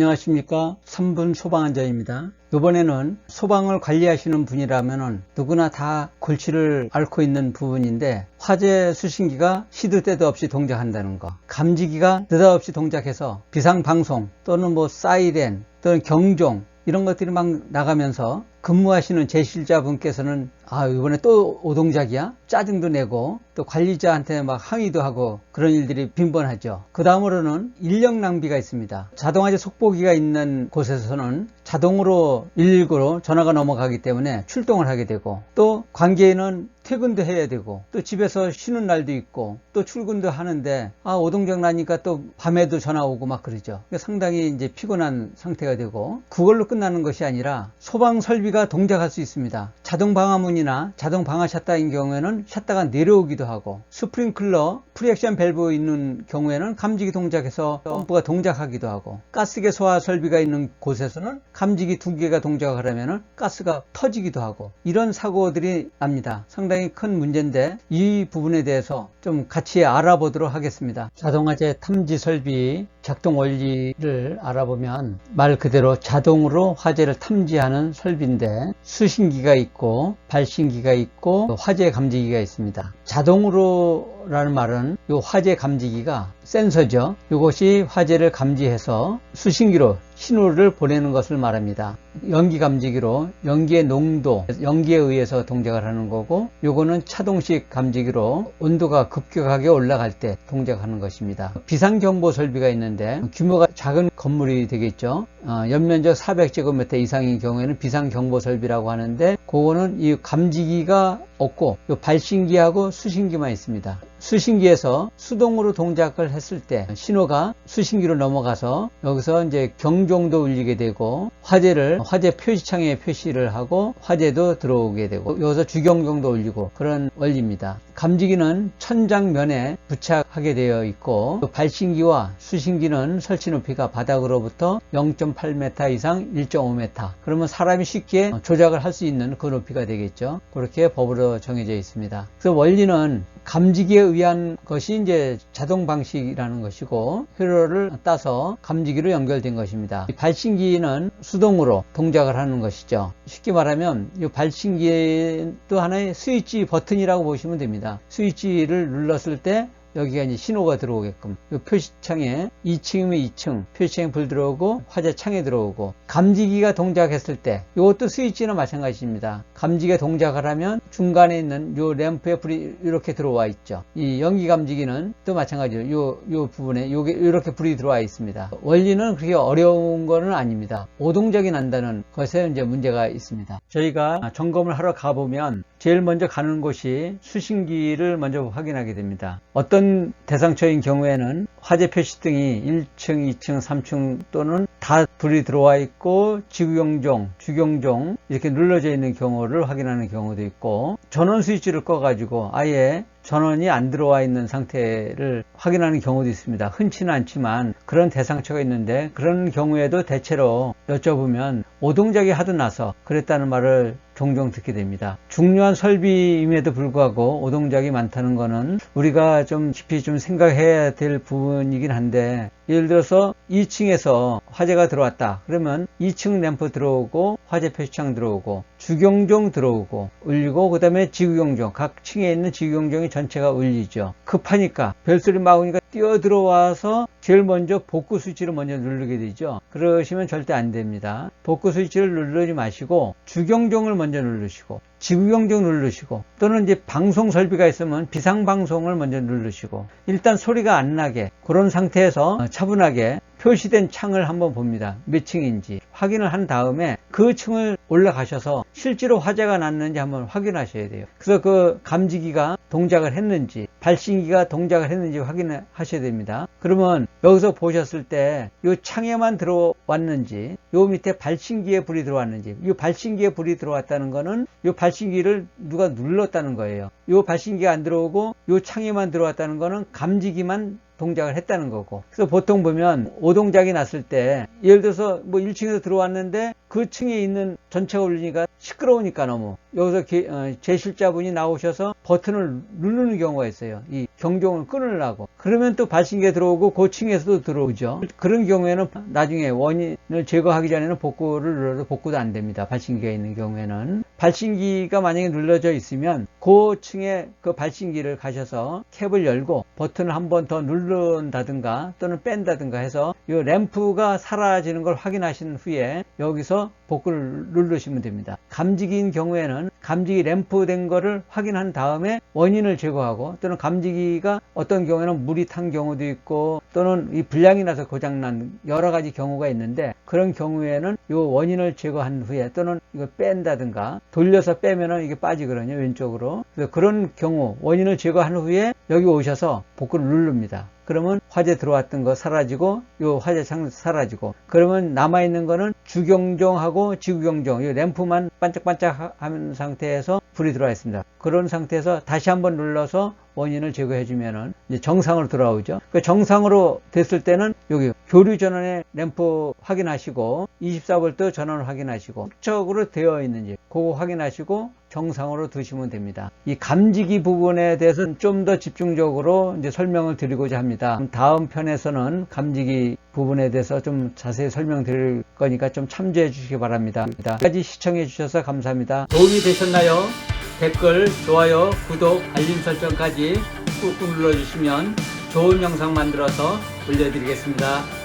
안녕하십니까? 3분 소방안전입니다. 이번에는 소방을 관리하시는 분이라면 누구나 다 골치를 앓고 있는 부분인데 화재 수신기가 시도 때도 없이 동작한다는 거 감지기가 느닷없이 동작해서 비상방송 또는 뭐 사이렌 또는 경종 이런 것들이 막 나가면서 근무하시는 제실자분께서는 아 이번에 또 오동작이야? 짜증도 내고 또 관리자한테 막 항의도 하고 그런 일들이 빈번하죠. 그 다음으로는 인력 낭비가 있습니다. 자동화재 속보기가 있는 곳에서는 자동으로 119로 전화가 넘어가기 때문에 출동을 하게 되고 또 관계인은 퇴근도 해야 되고 또 집에서 쉬는 날도 있고 또 출근도 하는데 아 오동작 나니까 또 밤에도 전화 오고 막 그러죠. 그러니까 상당히 이제 피곤한 상태가 되고 그걸로 끝나는 것이 아니라 소방 설비가 동작할 수 있습니다 자동 방화문이나 자동 방화 샷다인 경우에는 샷다가 내려오기도 하고 스프링클러 프리액션 밸브 있는 경우에는 감지기 동작해서 펌프가 동작하기도 하고 가스계 소화 설비가 있는 곳에서는 감지기 두 개가 동작을 하면 가스가 터지기도 하고 이런 사고들이 납니다. 상당히 큰 문제인데 이 부분에 대해서 좀 같이 알아보도록 하겠습니다. 자동화재 탐지 설비 작동 원리를 알아보면 말 그대로 자동으로 화재를 탐지하는 설비인데 수신기가 있고 발신기가 있고 화재 감지기가 있습니다. 자동으로 라는 말은 이 화재 감지기가 센서죠. 이것이 화재를 감지해서 수신기로 신호를 보내는 것을 말합니다. 연기 감지기로 연기의 농도 연기에 의해서 동작을 하는 거고 요거는 차동식 감지기로 온도가 급격하게 올라갈 때 동작하는 것입니다. 비상경보 설비가 있는데 규모가 작은 건물이 되겠죠. 어, 연면적 400제곱미터 이상인 경우에는 비상경보 설비라고 하는데 그거는 이 감지기가 없고 발신기하고 수신기만 있습니다 수신기에서 수동으로 동작을 했을 때 신호가 수신기로 넘어가서 여기서 이제 경종도 울리게 되고 화재를 화재 표시창에 표시를 하고 화재도 들어오게 되고 여기서 주경종도 울리고 그런 원리입니다. 감지기는 천장면에 부착하게 되어 있고 발신기와 수신기는 설치 높이가 바닥으로부터 0.8m 이상 1.5m 그러면 사람이 쉽게 조작을 할 수 있는 그 높이가 되겠죠. 그렇게 법으로 정해져 있습니다. 그래서 원리는 감지기에 의한 것이 이제 자동 방식이라는 것이고 회로를 따서 감지기로 연결된 것입니다. 발신기는 수동으로 동작을 하는 것이죠. 쉽게 말하면 이 발신기도 하나의 스위치 버튼이라고 보시면 됩니다. 스위치를 눌렀을 때 여기가 이제 신호가 들어오게끔. 이 표시창에 2층이면 2층 표시창에 불 들어오고 화재 창에 들어오고 감지기가 동작했을 때 이것도 스위치는 마찬가지입니다. 감지기가 동작을 하면 중간에 있는 요 램프에 불이 이렇게 들어와 있죠. 이 연기 감지기는 또 마찬가지로 요, 요 부분에 요게 이렇게 불이 들어와 있습니다. 원리는 그렇게 어려운 거는 아닙니다. 오동작이 난다는 것에 이제 문제가 있습니다. 저희가 점검을 하러 가보면 제일 먼저 가는 곳이 수신기를 먼저 확인하게 됩니다 어떤 대상처인 경우에는 화재 표시 등이 1층, 2층, 3층 또는 다 불이 들어와 있고 지구경종, 주경종 이렇게 눌러져 있는 경우를 확인하는 경우도 있고 전원 스위치를 꺼가지고 아예 전원이 안 들어와 있는 상태를 확인하는 경우도 있습니다. 흔치는 않지만 그런 대상처가 있는데 그런 경우에도 대체로 여쭤보면 오동작이 하도 나서 그랬다는 말을 종종 듣게 됩니다. 중요한 설비임에도 불구하고 오동작이 많다는 것은 우리가 좀 깊이 좀 생각해야 될 부분이긴 한데 예를 들어서 2층에서 화재가 들어왔다 그러면 2층 램프 들어오고 화재 표시창 들어오고 주경종 들어오고 울리고 그 다음에 지구경종 각 층에 있는 지구경종이 전체가 울리죠 급하니까 별소리 막 오니까 뛰어 들어와서 제일 먼저 복구 스위치를 먼저 누르게 되죠. 그러시면 절대 안 됩니다. 복구 스위치를 누르지 마시고 주경종을 먼저 누르시고 지구경종 누르시고 또는 이제 방송 설비가 있으면 비상방송을 먼저 누르시고 일단 소리가 안 나게 그런 상태에서 차분하게 표시된 창을 한번 봅니다. 몇 층인지 확인을 한 다음에 그 층을 올라가셔서 실제로 화재가 났는지 한번 확인하셔야 돼요. 그래서 그 감지기가 동작을 했는지 발신기가 동작을 했는지 확인하셔야 됩니다. 그러면 여기서 보셨을 때 이 창에만 들어왔는지 요 밑에 발신기에 불이 들어왔는지 이 발신기에 불이 들어왔다는 거는 이 발신기를 누가 눌렀다는 거예요. 요 발신기가 안 들어오고 요 창에만 들어왔다는 거는 감지기만 동작을 했다는 거고. 그래서 보통 보면 오동작이 났을 때 예를 들어서 뭐 1층에서 들어왔는데 그 층에 있는 전체가 울리니까 시끄러우니까 너무 여기서 게- 어, 제실자분이 나오셔서 버튼을 누르는 경우가 있어요. 이 경종을 끊으려고. 그러면 또 발신기에 들어오고 그 층에서도 들어오죠. 그런 경우에는 나중에 원인을 제거하기 전에는 복구를 눌러도 복구도 안 됩니다. 발신기가 있는 경우에는. 발신기가 만약에 눌러져 있으면 그 층에 그 발신기를 가셔서 캡을 열고 버튼을 한 번 더 누른다든가 또는 뺀다든가 해서 이 램프가 사라지는 걸 확인하신 후에 여기서 복구를 누르시면 됩니다. 감지기인 경우에는 감지기 램프 된 거를 확인한 다음에 원인을 제거하고 또는 감지기가 어떤 경우에는 물이 탄 경우도 있고 또는 이 불량이 나서 고장난 여러 가지 경우가 있는데 그런 경우에는 이 원인을 제거한 후에 또는 이거 뺀다든가 돌려서 빼면은 이게 빠지거든요 왼쪽으로 그래서 그런 경우 원인을 제거한 후에 여기 오셔서 복구를 누릅니다. 그러면 화재 들어왔던 거 사라지고 요 화재 창 사라지고 그러면 남아 있는 거는 주경종하고 지구경종 이 램프만 반짝반짝 하는 상태에서 불이 들어와 있습니다. 그런 상태에서 다시 한번 눌러서 원인을 제거해 주면은 이제 정상으로 돌아오죠. 그 정상으로 됐을 때는 여기 교류 전원의 램프 확인하시고 24V 전원을 확인하시고 축적으로 되어 있는지 그거 확인하시고 정상으로 두시면 됩니다. 이 감지기 부분에 대해서는 좀 더 집중적으로 이제 설명을 드리고자 합니다. 다음 편에서는 감지기 부분에 대해서 좀 자세히 설명드릴 거니까 좀 참조해 주시기 바랍니다. 여기까지 시청해 주셔서 감사합니다. 도움이 되셨나요? 댓글, 좋아요, 구독, 알림 설정까지 꾹꾹 눌러주시면 좋은 영상 만들어서 올려드리겠습니다.